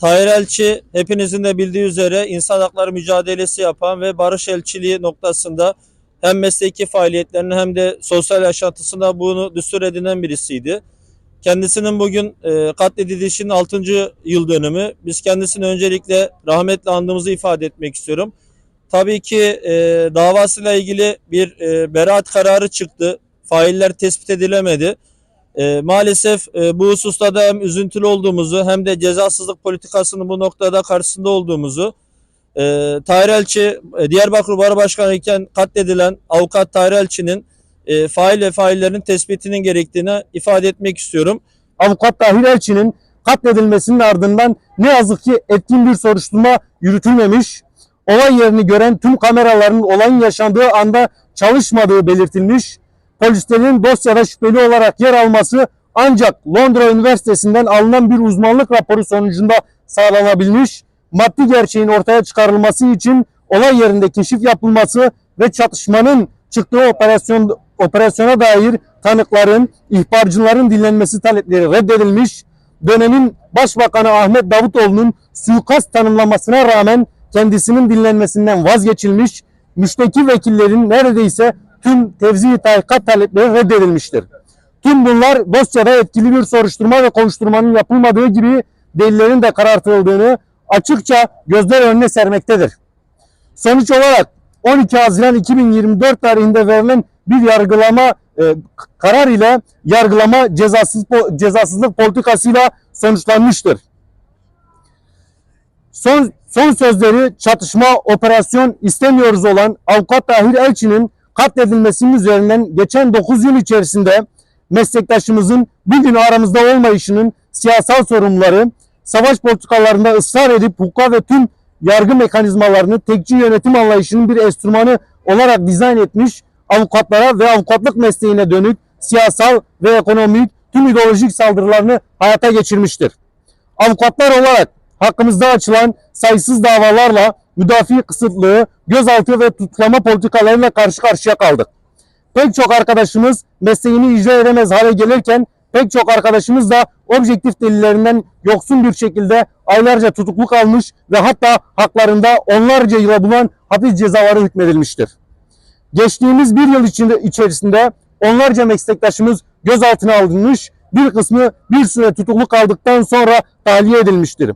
Tahir Elçi hepinizin de bildiği üzere insan hakları mücadelesi yapan ve barış elçiliği noktasında hem mesleki faaliyetlerini hem de sosyal yaşantısında bunu düstur edinen birisiydi. Kendisinin bugün e, katledilişinin 6. yıl dönümü. Biz kendisini öncelikle rahmetle andığımızı ifade etmek istiyorum. Tabii ki e, davasıyla ilgili bir e, beraat kararı çıktı. Failler tespit edilemedi. E, maalesef e, bu hususta da hem üzüntülü olduğumuzu hem de cezasızlık politikasının bu noktada karşısında olduğumuzu e, Tahir Elçi, e, Diyarbakır Baro Başkanı iken katledilen avukat Tahir Elçi'nin e, fail ve faillerin tespitinin gerektiğini ifade etmek istiyorum. Avukat Tahir Elçi'nin katledilmesinin ardından ne yazık ki etkin bir soruşturma yürütülmemiş. Olay yerini gören tüm kameraların olayın yaşandığı anda çalışmadığı belirtilmiş. Polislerin dosyada şüpheli olarak yer alması ancak Londra Üniversitesi'nden alınan bir uzmanlık raporu sonucunda sağlanabilmiş. Maddi gerçeğin ortaya çıkarılması için olay yerinde keşif yapılması ve çatışmanın çıktığı operasyon operasyona dair tanıkların, ihbarcıların dinlenmesi talepleri reddedilmiş. Dönemin Başbakanı Ahmet Davutoğlu'nun suikast tanımlamasına rağmen kendisinin dinlenmesinden vazgeçilmiş. Müşteki vekillerin neredeyse tüm tevzi tahkikat talepleri reddedilmiştir. Tüm bunlar dosyada etkili bir soruşturma ve kovuşturmanın yapılmadığı gibi delillerin de karartıldığını açıkça gözler önüne sermektedir. Sonuç olarak 12 Haziran 2024 tarihinde verilen bir yargılama e, karar ile yargılama cezasız cezasızlık politikasıyla sonuçlanmıştır. Son son sözleri çatışma operasyon istemiyoruz olan avukat Tahir Elçi'nin katledilmesinin üzerinden geçen 9 yıl içerisinde meslektaşımızın bugün aramızda olmayışının siyasal sorumluları savaş politikalarında ısrar edip hukuka ve tüm yargı mekanizmalarını tekçi yönetim anlayışının bir enstrümanı olarak dizayn etmiş avukatlara ve avukatlık mesleğine dönük siyasal ve ekonomik tüm ideolojik saldırılarını hayata geçirmiştir. Avukatlar olarak hakkımızda açılan sayısız davalarla müdafi kısıtlığı, gözaltı ve tutuklama politikalarıyla karşı karşıya kaldık. Pek çok arkadaşımız mesleğini icra edemez hale gelirken pek çok arkadaşımız da objektif delillerinden yoksun bir şekilde aylarca tutuklu kalmış ve hatta haklarında onlarca yıla bulan hapis cezaları hükmedilmiştir. Geçtiğimiz bir yıl içinde içerisinde onlarca meslektaşımız gözaltına alınmış, bir kısmı bir süre tutuklu kaldıktan sonra tahliye edilmiştir.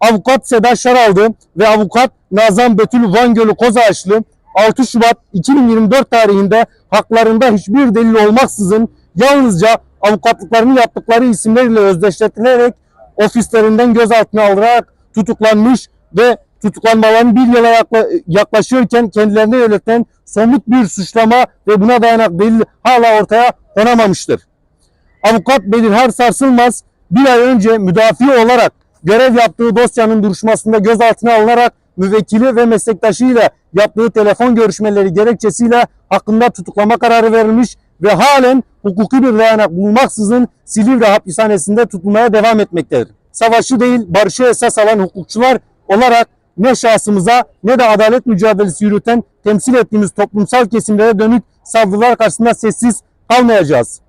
Avukat Seda Şaraldı ve avukat Nazan Betül Van Gölü Kozağaçlı 6 Şubat 2024 tarihinde haklarında hiçbir delil olmaksızın yalnızca avukatlıklarını yaptıkları isimlerle özdeşletilerek ofislerinden gözaltına alınarak tutuklanmış ve tutuklanmaların bir yıla yakla- yaklaşıyorken kendilerine yönetilen somut bir suçlama ve buna dayanak delil hala ortaya konamamıştır. Avukat Belirhar Sarsılmaz bir ay önce müdafi olarak görev yaptığı dosyanın duruşmasında gözaltına alınarak müvekkili ve meslektaşıyla yaptığı telefon görüşmeleri gerekçesiyle hakkında tutuklama kararı verilmiş ve halen hukuki bir dayanak bulmaksızın Silivri hapishanesinde tutulmaya devam etmektedir. Savaşı değil barışı esas alan hukukçular olarak ne şahsımıza ne de adalet mücadelesi yürüten temsil ettiğimiz toplumsal kesimlere dönük saldırılar karşısında sessiz kalmayacağız.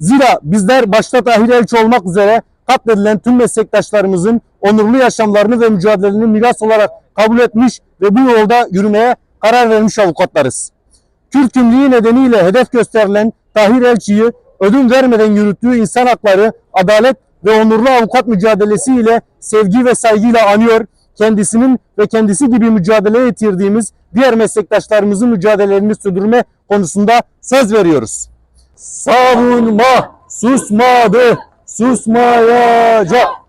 Zira bizler başta Tahir Elçi olmak üzere katledilen tüm meslektaşlarımızın onurlu yaşamlarını ve mücadelelerini miras olarak kabul etmiş ve bu yolda yürümeye karar vermiş avukatlarız. Kürt kimliği nedeniyle hedef gösterilen Tahir Elçi'yi ödün vermeden yürüttüğü insan hakları, adalet ve onurlu avukat mücadelesiyle sevgi ve saygıyla anıyor. Kendisinin ve kendisi gibi mücadele ettirdiğimiz diğer meslektaşlarımızın mücadelelerini sürdürme konusunda söz veriyoruz. Savunma susmadı, susmayacak.